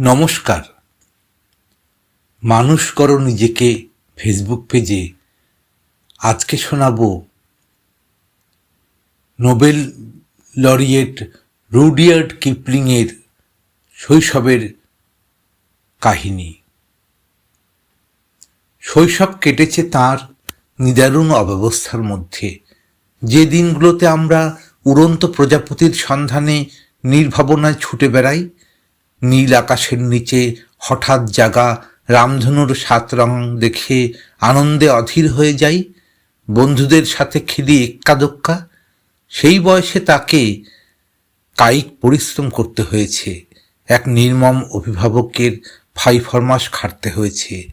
নমস্কার। মানুষ করো নিজেকে ফেসবুক পেজে আজকে শোনাব নোবেল লরিয়েট রুডিয়ার্ড কিপলিংয়ের শৈশবের কাহিনী। শৈশব কেটেছে তার নিদারুণ অব্যবস্থার মধ্যে। যে দিনগুলোতে আমরা উড়ন্ত প্রজাপতির সন্ধানে নির্ভাবনায় ছুটে বেড়াই নীল আকাশের নিচে হঠাৎ জাগা, রামধনুর সাত রং দেখে আনন্দে অধীর হয়ে যাই। বন্ধুদের সাথে খেলি এক্কাদোক্কা সেই বয়সে তাকে কায়িক পরিশ্রম করতে হয়েছে। এক নির্মম অভিভাবকের ফাই ফরমাস খাটতে হয়েছে।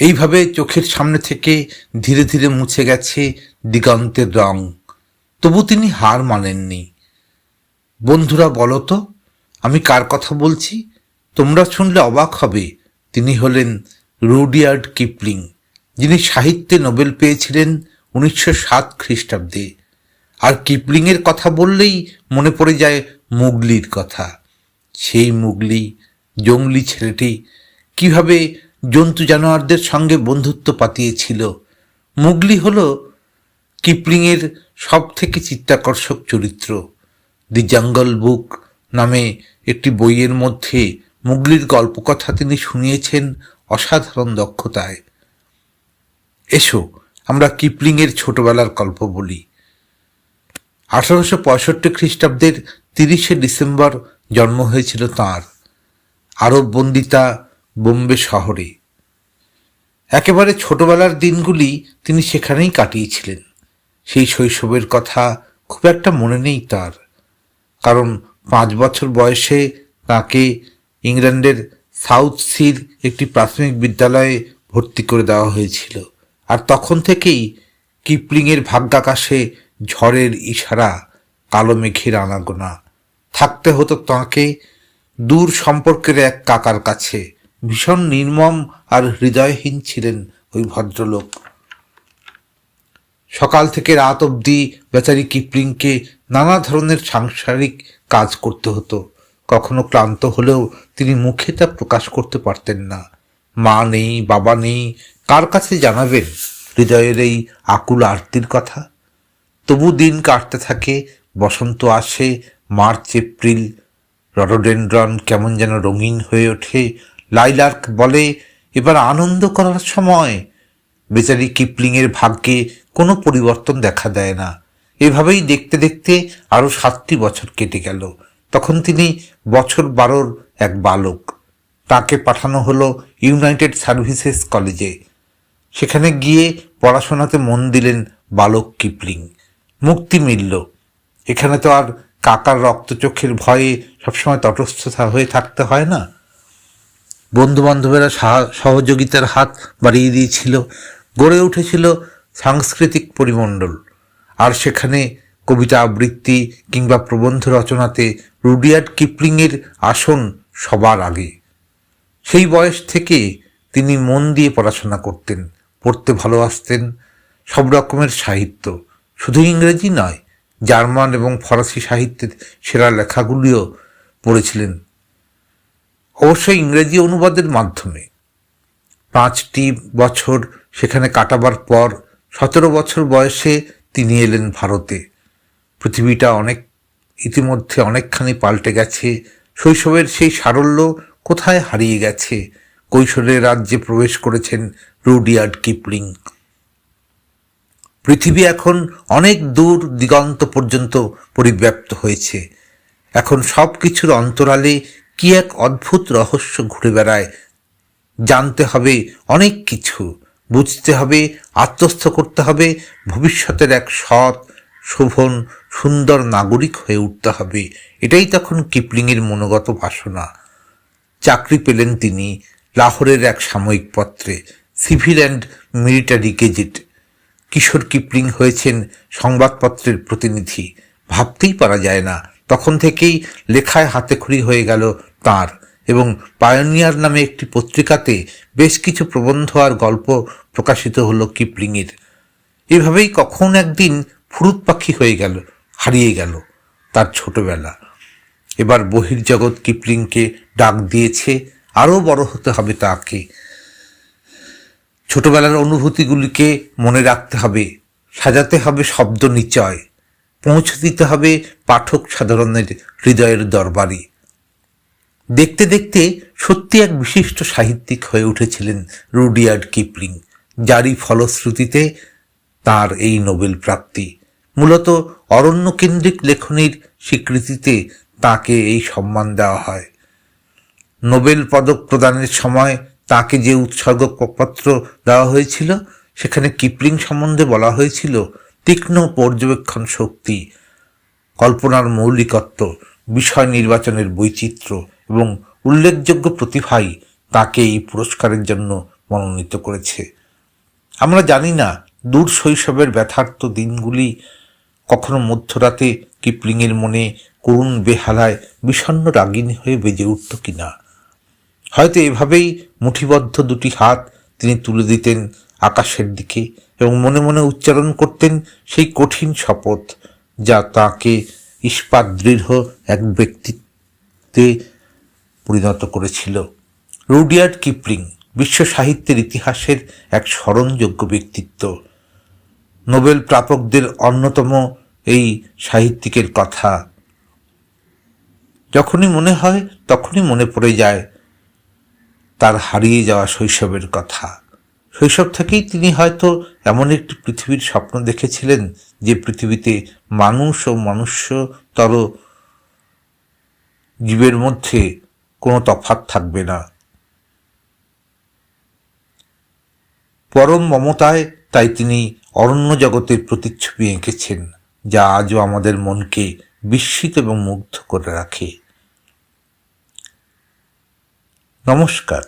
এইভাবে চোখের সামনে থেকে ধীরে ধীরে মুছে গেছে দিগন্তের রং। তবু তিনি হার মানেননি। বন্ধুরা বলো তো আমি কার কথা বলছি? তোমরা শুনলে অবাক হবে। তিনি হলেন রুডিয়ার্ড কিপলিং, যিনি সাহিত্যে নোবেল পেয়েছিলেন উনিশশো সাত খ্রিস্টাব্দে। আর কিপলিংয়ের কথা বললেই মনে পড়ে যায় মুগলির কথা। সেই মুগলি, জঙ্গলি ছেলেটি কীভাবে জন্তু জানোয়ারদের সঙ্গে বন্ধুত্ব পাতিয়েছিল? মুগলি হল কিপলিংয়ের সব থেকে চিত্তাকর্ষক চরিত্র। দি জঙ্গল বুক নামে একটি বইয়ের মধ্যে মুগলির গল্পকথা তিনি শুনিয়েছেন অসাধারণ দক্ষতায়। এসো, আমরা কিপলিংয়ের ছোটবেলার গল্প বলি। আঠারোশো পঁয়ষট্টি খ্রিস্টাব্দের তিরিশে ডিসেম্বর জন্ম হয়েছিল তাঁর, আরব বন্দিতা বোম্বে শহরে। একেবারে ছোটবেলার দিনগুলি তিনি সেখানেই কাটিয়েছিলেন। সেই শৈশবের কথা খুব একটা মনে নেই তার, কারণ পাঁচ বছর বয়সে তাকে ইংল্যান্ডের সাউথ সির একটি প্রাথমিক বিদ্যালয়ে ভর্তি করে দেওয়া হয়েছিল। আর তখন থেকেই কিপলিংয়ের ভাগ্যাকাশে ঝড়ের ইশারা, কালো মেঘের আনাগোনা। থাকতে হতো তাঁকে দূর সম্পর্কের এক কাকার কাছে। ভীষণ নির্মম আর হৃদয়হীন ছিলেন ওই ভদ্রলোক। সকাল থেকে রাত অবধি বেচারি কিপলিংকে নানা ধরনের সাংসারিক কাজ করতে হতো। কখনো ক্লান্ত হলেও তিনি মুখে তা প্রকাশ করতে পারতেন না। মা নেই, বাবা নেই, কার কাছে জানাবেন হৃদয়ের এই আকুল আরতির কথা? তবু দিন কাটতে থাকে, বসন্ত আসে, মার্চ, এপ্রিল, রডোডেন্ড্রন কেমন যেন রঙিন হয়ে ওঠে, লাইলার্ক বলে, এবার আনন্দ করার সময়। বেচারি কিপলিংয়ের ভাগ্যে কোনো পরিবর্তন দেখা দেয় না। এভাবেই দেখতে দেখতে আরও সাতটি বছর কেটে গেল। তখন তিনি বছর বারোর এক বালক। তাকে পাঠানো হলো ইউনাইটেড সার্ভিসেস কলেজে। সেখানে গিয়ে পড়াশোনাতে মন দিলেন বালক কিপলিং। মুক্তি মিলল। এখানে তো আর কাকার রক্তচোখের ভয়ে সবসময় তটস্থতা হয়ে থাকতে হয় না। বন্ধু বান্ধবেরা সহযোগিতার হাত বাড়িয়ে দিয়েছিল। গড়ে উঠেছিল সাংস্কৃতিক পরিমণ্ডল। আর সেখানে কবিতা আবৃত্তি কিংবা প্রবন্ধ রচনাতে রুডিয়ার্ড কিপলিংয়ের আসন সবার আগে। সেই বয়স থেকে তিনি মন দিয়ে পড়াশোনা করতেন, পড়তে ভালোবাসতেন, সব রকমের সাহিত্য। শুধু ইংরেজি নয়, জার্মান এবং ফরাসি সাহিত্যের সেরা লেখাগুলিও পড়েছিলেন। অবশ্যই ইংরেজি অনুবাদের মাধ্যমে। পাঁচটি বছর সেখানে কাটাবার পর সতেরো বছর বয়সে তিনি এলেন ভারতে। পৃথিবীটা অনেক, ইতিমধ্যে অনেকখানি পাল্টে গেছে। শৈশবের সেই সারল্য কোথায় হারিয়ে গেছে? কৈশোরের রাজ্যে প্রবেশ করেছেন রুডিয়ার্ড কিপলিং। পৃথিবী এখন অনেক দূর দিগন্ত পর্যন্ত পরিব্যাপ্ত হয়েছে। এখন সব কিছুর অন্তরালে কি এক অদ্ভুত রহস্য ঘুরে বেড়ায়? জানতে হবে অনেক কিছু। বুঝতে হবে, আত্মস্থ করতে হবে, ভবিষ্যতের এক সৎ, শোভন, সুন্দর নাগরিক হয়ে উঠতে হবে। এটাই তখন কিপলিংয়ের মনোগত বাসনা। চাকরি পেলেন তিনি লাহোরের এক সাময়িক পত্রে, সিভিল অ্যান্ড মিলিটারি গেজেট। কিশোর কিপলিং হয়েছেন সংবাদপত্রের প্রতিনিধি। ভাবতেই পারা যায় না, তখন থেকেই লেখায় হাতেখড়ি হয়ে গেল তার এবং পায়োনিয়ার নামে একটি পত্রিকাতে বেশ কিছু প্রবন্ধ আর গল্প প্রকাশিত হলো কিপলিংয়ের। এভাবেই কখন একদিন ফুরুত পাখি হয়ে গেল, হারিয়ে গেল তার ছোটবেলা। এবার বহির্জগৎ কিপলিংকে ডাক দিয়েছে, আরও বড় হতে হবে তাকে। ছোটবেলার অনুভূতিগুলিকে মনে রাখতে হবে, সাজাতে হবে শব্দ নিচয়, পৌঁছে দিতে হবে পাঠক সাধারণের হৃদয়ের দরবারে। দেখতে দেখতে সত্যি এক বিশিষ্ট সাহিত্যিক হয়ে উঠেছিলেন রুডিয়ার্ড কিপলিং, যারই ফলশ্রুতিতে তার এই নোবেল প্রাপ্তি। মূলত অরণ্যকেন্দ্রিক লেখনীর স্বীকৃতিতে তাকে এই সম্মান দেওয়া হয়। নোবেল পদক প্রদানের সময় তাকে যে উৎসর্গপত্র দেওয়া হয়েছিল, সেখানে কিপলিং সম্বন্ধে বলা হয়েছিল তীক্ষ্ণ পর্যবেক্ষণ শক্তি, কল্পনার মৌলিকত্ব, বিষয় নির্বাচনের বৈচিত্র্য এবং উল্লেখযোগ্য প্রতিভাই তাকে এই পুরস্কারের জন্য মনোনীত করেছে। আমরা জানি না দূর শৈশবের ব্যথার্ত দিনগুলি কখনো মধ্যরাতে কিপলিংয়ের মনে করুণ বেহালায় বিষণ্ণ রাগিনী হয়ে বেজে উঠত কিনা। হয়তো এভাবেই মুঠিবদ্ধ দুটি হাত তিনি তুলে দিতেন আকাশের দিকে এবং মনে মনে উচ্চারণ করতেন সেই কঠিন শপথ যা তাকে ইস্পাত দৃঢ় এক ব্যক্তিত্বে পরিণত করেছিল। রুডিয়ার্ড কিপলিং বিশ্ব সাহিত্যের ইতিহাসের এক স্মরণযোগ্য ব্যক্তিত্ব। নোবেল প্রাপকদের অন্যতম এই সাহিত্যিকের কথা। যখনই মনে হয়, তখনই মনে পড়ে যায় তার হারিয়ে যাওয়া শৈশবের কথা। শৈশব থেকেই তিনি হয়তো এমন একটি পৃথিবীর স্বপ্ন দেখেছিলেন, যে পৃথিবীতে মানুষ ও মনুষ্যতর জীবের মধ্যে কোনো তফাত থাকবে না। পরম মমতায় তাই তিনি অরণ্য জগতের প্রতিচ্ছবি এঁকেছেন, যা আজও আমাদের মনকে বিস্মিত এবং মুগ্ধ করে রাখে। নমস্কার।